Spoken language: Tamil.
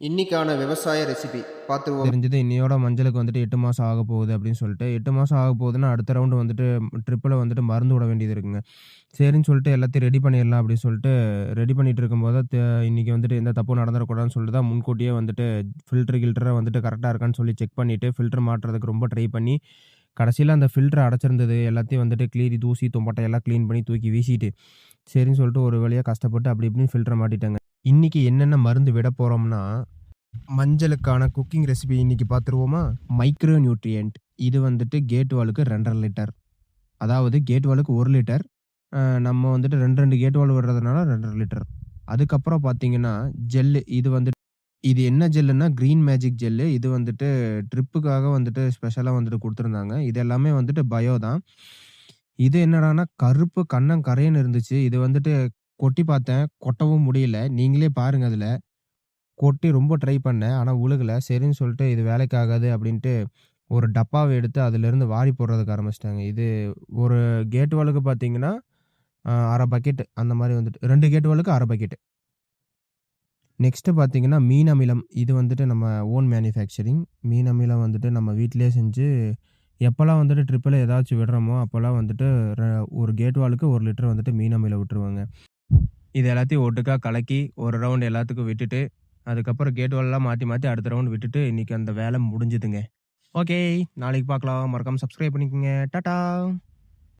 இன்னைக்கான விவசாய ரெசிபி பார்த்துருவோம். தெரிஞ்சது இன்னையோட மஞ்சளுக்கு வந்துட்டு எட்டு மாதம் ஆக போகுது அப்படின்னு சொல்லிட்டு எட்டு மாதம் ஆக போகுதுன்னா அடுத்த ரவுண்டு வந்துட்டு ட்ரிப்பில் வந்துட்டு மருந்து விட வேண்டியது இருக்குங்க. சரின்னு சொல்லிட்டு எல்லாத்தையும் ரெடி பண்ணிடலாம் அப்படின்னு சொல்லிட்டு ரெடி பண்ணிட்டு இருக்கும்போது த- இன்னைக்கு வந்துட்டு எந்த தப்பும் நடந்துடக்கூடாதுன்னு சொல்லிட்டு தான் முன்கூட்டியே வந்துட்டு ஃபில்டர் கில்டரை வந்துட்டு கரெக்டாக இருக்கான்னு சொல்லி செக் பண்ணிவிட்டு ஃபில்டர் மாட்டுறதுக்கு ரொம்ப ட்ரை பண்ணி கடைசியில் அந்த ஃபில்டர் அடைச்சிருந்தது எல்லாத்தையும் வந்துட்டு கிளீரி தூசி தும்பட்டை எல்லாம் க்ளீன் பண்ணி தூக்கி வீசிட்டு சரின்னு சொல்லிட்டு ஒரு வழியாக கஷ்டப்பட்டு அப்படி இப்படின்னு ஃபில்டர் மாட்டிட்டாங்க. இன்னைக்கு என்னென்ன மருந்து விட போகிறோம்னா மஞ்சளுக்கான குக்கிங் ரெசிபி இன்னைக்கு பார்த்துருவோமா மைக்ரோ நியூட்ரியன்ட் இது வந்துட்டு கேட் வாலுக்கு ரெண்டரை லிட்டர் அதாவது கேட் வாலுக்கு ஒரு லிட்டர் நம்ம வந்துட்டு ரெண்டு ரெண்டு கேட் வால் விடுறதுனால ரெண்டரை லிட்டர் அதுக்கப்புறம் பார்த்தீங்கன்னா ஜெல்லு இது வந்துட்டு இது என்ன ஜெல்லுன்னா க்ரீன் மேஜிக் ஜெல்லு இது வந்துட்டு ட்ரிப்புக்காக வந்துட்டு ஸ்பெஷலாக வந்துட்டு கொடுத்துருந்தாங்க. இது எல்லாமே வந்துட்டு பயோ தான். இது என்னடான்னா கருப்பு கண்ணம் கரையன்னு இருந்துச்சு. இது வந்துட்டு கொட்டி பார்த்தேன். கொட்டவும் முடியல. நீங்களே பாருங்க அதில். கொட்டி ரொம்ப ட்ரை பண்ணேன். ஆனால் உழுகலை. சரின்னு சொல்லிட்டு இது வேலைக்காகாது அப்படின்ட்டு ஒரு டப்பாவை எடுத்து அதிலிருந்து வாரி போடுறதுக்கு ஆரம்பிச்சிட்டாங்க. இது ஒரு கேட் வாளுக்கு பார்த்தீங்கன்னா அரை பக்கெட் அந்த மாதிரி வந்துட்டு ரெண்டு கேட் வாளுக்கு அரை பக்கெட் நெக்ஸ்ட்டு பார்த்தீங்கன்னா மீன் அமிலம். இது வந்துட்டு நம்ம ஓன் மேனுஃபேக்சரிங் மீன் அமிலம் வந்துட்டு நம்ம வீட்டிலேயே செஞ்சு எப்போல்லாம் வந்துட்டு ட்ரிப்பில் ஏதாச்சும் விடுறோமோ அப்போல்லாம் வந்துட்டு ர- ஒரு கேட் வாளுக்கு ஒரு லிட்டர் வந்துட்டு மீன் அமிலம் விட்டுருவாங்க. இது எல்லாத்தையும் ஒட்டுக்கா கலக்கி ஒரு ரவுண்ட் எல்லாத்துக்கும் விட்டுட்டு அதுக்கப்புறம் கேட் வாலெல்லாம் மாற்றி மாற்றி அடுத்த ரவுண்ட் விட்டுட்டு இன்றைக்கி அந்த வேலை முடிஞ்சுதுங்க. ஓகே நாளைக்கு பார்க்கலாம். மறக்காமல் சப்ஸ்கிரைப் பண்ணிக்கோங்க. டாட்டா!